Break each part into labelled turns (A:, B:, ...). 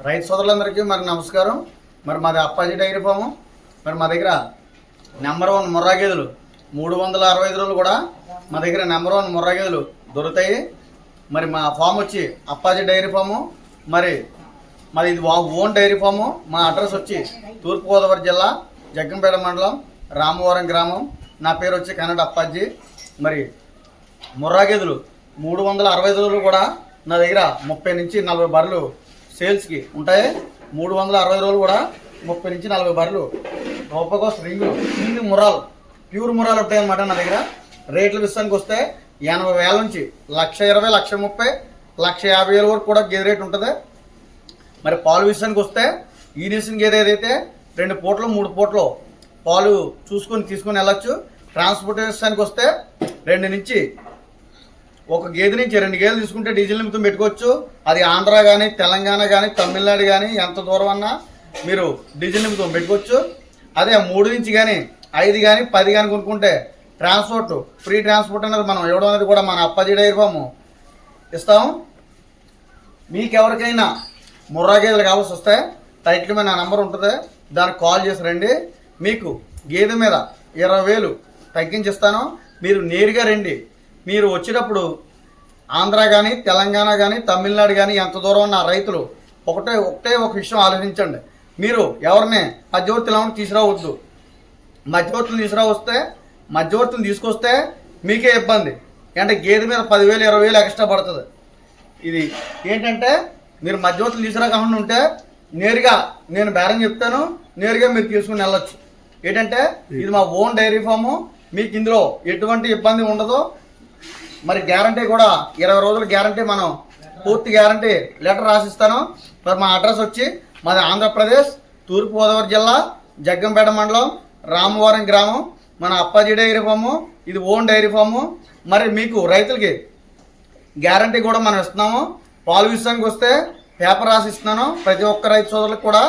A: రైతు సోదరులందరికీ మరి నమస్కారం. మరి మాది అప్పాజీ డైరీ ఫాము. మరి మా దగ్గర నెంబర్ వన్ ముర్రా గేదెలు మూడు వందల అరవై ఐదు రోజులు కూడా మా దగ్గర నెంబర్ వన్ ముర్రా గేదెలు దొరుకుతాయి. మరి మా ఫామ్ వచ్చి అప్పాజీ డైరీ ఫాము. మరి మాది ఇది వా- ఓన్ డైరీ ఫాము. మా అడ్రస్ వచ్చి తూర్పుగోదావరి జిల్లా జగ్గంపేట మండలం రామవరం గ్రామం. నా పేరు వచ్చి కన్నడ అప్పాజీ. మరి ముర్రా గేదెలు మూడు వందల అరవై ఐదు రోజులు కూడా నా దగ్గర ముప్పై నుంచి నలభై బర్రెలు సేల్స్కి ఉంటాయి. మూడు వందల అరవై రోజులు కూడా ముప్పై నుంచి నలభై బర్రెలు గొప్పకోస్ రింగులు కింది మురాలు ప్యూర్ మురాలు ఉంటాయన్నమాట నా దగ్గర. రేట్ల విషయానికి వస్తే ఎనభై వేల నుంచి లక్ష ఇరవై లక్ష ముప్పై లక్ష యాభై వేల వరకు కూడా గేదె రేట్ ఉంటుంది. మరి పాలు విషయానికి వస్తే ఈ గేదె ఏదైతే రెండు పూటలు మూడు పూటలు పాలు చూసుకొని తీసుకొని వెళ్ళొచ్చు. ట్రాన్స్పోర్టేషన్కి విషయానికి వస్తే రెండు నుంచి ఒక గేదె నుంచి రెండు గేదెలు తీసుకుంటే డీజిల్ నిమిత్తం పెట్టుకోవచ్చు. అది ఆంధ్ర కానీ తెలంగాణ కానీ తమిళనాడు కానీ ఎంత దూరం అన్నా మీరు డీజిల్ నిమిత్తం పెట్టుకోవచ్చు. అదే మూడు నుంచి కానీ ఐదు కానీ పది కానీ కొనుక్కుంటే ట్రాన్స్పోర్ట్ ఫ్రీ ట్రాన్స్పోర్ట్ అనేది మనం ఇవ్వడం అనేది కూడా మన అప్పాజీ ఫాము ఇస్తాము మీకు ఎవరికైనా ముర్రా గేదెలు కావాల్సి వస్తే టైటిల్ మీద నా నంబర్ ఉంటుంది. దానికి కాల్ చేసి రండి. మీకు గేదె మీద ఇరవై వేలు తగ్గించిస్తాను మీరు నేరుగా రండి. మీరు వచ్చేటప్పుడు ఆంధ్ర కానీ తెలంగాణ కానీ తమిళనాడు కానీ ఎంత దూరం ఉన్న రైతులు ఒకటే ఒకటే ఒక విషయం ఆలోచించండి. మీరు ఎవరిని మధ్యవర్తులను తీసుకురావద్దు. మధ్యవర్తులు తీసుకురావస్తే మధ్యవర్తులు తీసుకొస్తే మీకే ఇబ్బంది. అంటే గేదె మీద పదివేలు ఇరవై వేలు ఎక్స్ట్రా పడుతుంది. ఇది ఏంటంటే మీరు మధ్యవర్తులు తీసుకురాకుండా ఉంటే నేరుగా నేను బేరం చెప్తాను నేరుగా మీరు తీసుకుని వెళ్ళొచ్చు. ఏంటంటే ఇది మా ఓన్ డైరీ ఫాము మీకు ఇందులో ఎటువంటి ఇబ్బంది ఉండదు మరి గ్యారంటీ కూడా ఇరవై రోజుల గ్యారంటీ మనం పూర్తి గ్యారంటీ లెటర్ రాసిస్తాను. మరి మా అడ్రస్ వచ్చి మాది ఆంధ్రప్రదేశ్ తూర్పుగోదావరి జిల్లా జగ్గంపేట మండలం రామవరం గ్రామం. మన అప్పాజీ డైరీ ఫాము ఇది ఓన్ డైరీ ఫాము. మరి మీకు రైతులకి గ్యారంటీ కూడా మనం ఇస్తున్నాము. పాలు విషయానికి వస్తే పేపర్ రాసిస్తున్నాను ప్రతి ఒక్క రైతు సోదరులకు కూడా.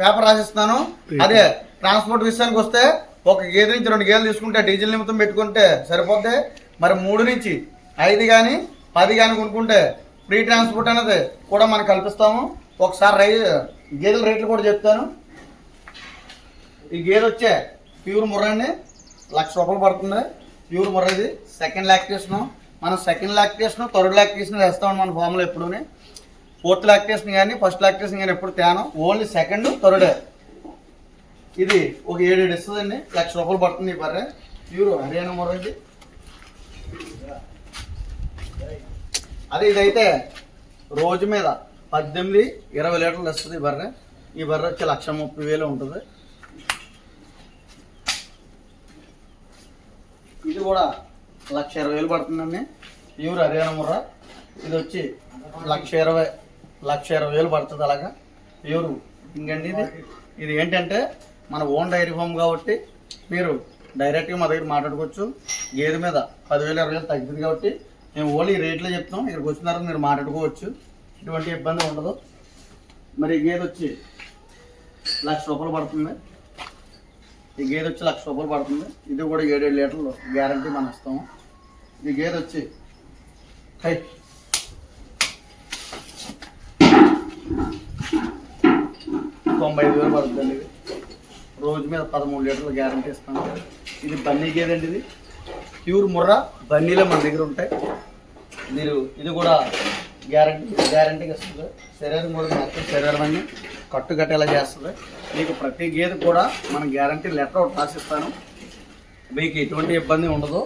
A: పేపర్ రాసిస్తున్నాను. అదే ట్రాన్స్పోర్ట్ విషయానికి వస్తే ఒక గేదె నుంచి రెండు గేదెలు తీసుకుంటే డీజిల్ నిమిత్తం పెట్టుకుంటే సరిపోద్ది. మరి మూడు నుంచి ఐదు కానీ పది కానీ కొనుక్కుంటే ఫ్రీ ట్రాన్స్పోర్ట్ అనేది కూడా మనం కల్పిస్తాము. ఒకసారి రై గేదెల రేట్లు కూడా చెప్తాను. ఈ గేదె వచ్చే ప్యూర్ ముర్రండి లక్ష రూపాయలు పడుతుంది. ప్యూర్ ముర్ర ఇది. సెకండ్ లాక్టేషన్ మనం సెకండ్ లాక్టేషన్ థర్డ్ లాక్టేషన్ వేస్తాం మన ఫామ్లో ఎప్పుడూనే. ఫోర్త్ లాక్టేషన్ కానీ ఫస్ట్ లాక్టేషన్ కానీ ఎప్పుడు తేను. Only second third. ఇది ఒక ఏడు ఏడు ఇస్తుందండి. లక్ష రూపాయలు పడుతుంది ఈ బర్రె. ప్యూర్ హర్యానా ముర్ర ఇది. అదే ఇదైతే రోజు మీద పద్దెనిమిది ఇరవై లీటర్లు వస్తుంది ఈ బర్రె. ఈ బర్రె వచ్చి లక్ష ముప్పై వేలు ఉంటుంది. ఇది కూడా లక్ష ఇరవై వేలు పడుతుందండి. ప్యూర్ హర్యానా ముర్ర. ఇది వచ్చి లక్ష ఇరవై లక్ష ఇరవై వేలు పడుతుంది అలాగా. ప్యూర్. ఇంకండి ఇది. ఇది ఏంటంటే మన ఓన్ డైరీ ఫామ్ కాబట్టి మీరు డైరెక్ట్గా మా దగ్గర మాట్లాడుకోవచ్చు. గేదె మీద పదివేలు ఇరవై వేలు తగ్గుతుంది కాబట్టి మేము ఓన్లీ రేట్లో చెప్తాం ఇక్కడికి వచ్చిన తర్వాత మీరు మాట్లాడుకోవచ్చు. ఎటువంటి ఇబ్బంది ఉండదు. మరి ఈ గేదె వచ్చి లక్ష రూపాయలు పడుతుంది. ఈ గేదె వచ్చి లక్ష రూపాయలు పడుతుంది. ఇది కూడా ఏడేడు లీటర్లు గ్యారంటీ మనం ఇస్తాము ఈ గేదె వచ్చి హై. తొంభై ఐదు వేలు పడుతుంది ఇది. రోజు మీద పదమూడు లీటర్లు గ్యారంటీ ఇస్తాము ఇది బన్నీ గేదె అండి ఇది. ప్యూర్ ముర్రా బన్నీలే మన దగ్గర ఉంటాయి. మీరు ఇది కూడా గ్యారంటీ గ్యారంటీగా ఇస్తుంది శరీరం కూడా మొత్తం శరీరం అన్ని కట్టు కట్టేలా చేస్తుంది. మీకు ప్రతి గేదె కూడా మన గ్యారంటీ లెటర్ ఒకటి రాసిస్తాను. మీకు ఎటువంటి ఇబ్బంది ఉండదు.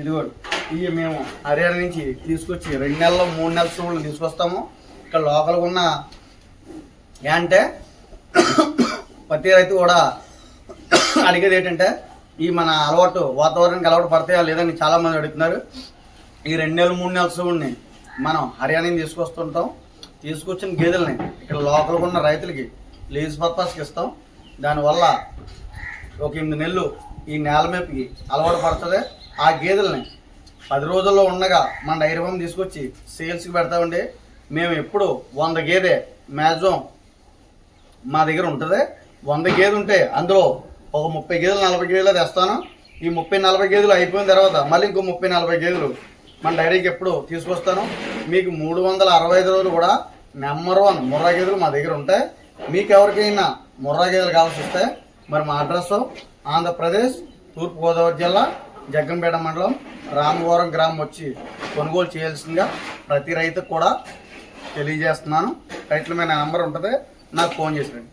A: ఇది కూడా ఇవి మేము హర్యానా నుంచి తీసుకొచ్చి రెండు నెలలు మూడు నెలల సూళ్ళు తీసుకొస్తాము. ఇక్కడ లోకల్గా ఉన్న ఏంటంటే ప్రతి రైతు కూడా అడిగేది ఏంటంటే ఈ మన అలవాటు వాతావరణానికి అలవాటు పడతాయా లేదని చాలా మంది అడుగుతున్నారు. ఈ రెండు నెలలు మూడు నెలల సూడిని మనం హర్యానాని తీసుకొస్తుంటాం. తీసుకొచ్చిన గేదెల్ని ఇక్కడ లోకల్గా ఉన్న రైతులకి లీజ్ పర్పస్కి ఇస్తాం. దానివల్ల ఒక ఎనిమిది నెలలు ఈ నేల మేపుకి అలవాటు పడుతుంది. ఆ గేదెల్ని పది రోజుల్లో ఉండగా మన డైరీ ఫామ్ తీసుకొచ్చి సేల్స్కి పెడతామండి. మేము ఎప్పుడు వంద గేదె మ్యాక్సిమం మా దగ్గర ఉంటుంది. వంద గేదె ఉంటే అందులో ఒక ముప్పై గేదెలు నలభై గేదెలు తెస్తాను. ఈ ముప్పై నలభై గేదెలు అయిపోయిన తర్వాత మళ్ళీ ఇంకో ముప్పై నలభై గేదెలు మన డైరీకి ఎప్పుడు తీసుకొస్తాను. మీకు మూడు వందల అరవై ఐదు రోజులు కూడా నెంబర్ వన్ ముర్రా గేదెలు మా దగ్గర ఉంటాయి. మీకు ఎవరికైనా ముర్రా గేదెలు కావాల్సి వస్తే మరి మా అడ్రస్ ఆంధ్రప్రదేశ్ తూర్పుగోదావరి జిల్లా జగ్గంపేట మండలం రామవరం గ్రామం వచ్చి కొనుగోలు చేయాల్సిందిగా ప్రతి రైతుకు కూడా తెలియజేస్తున్నాను. రైతుల మీద నా నెంబర్ ఉంటుంది. నాకు ఫోన్ చేసిరండి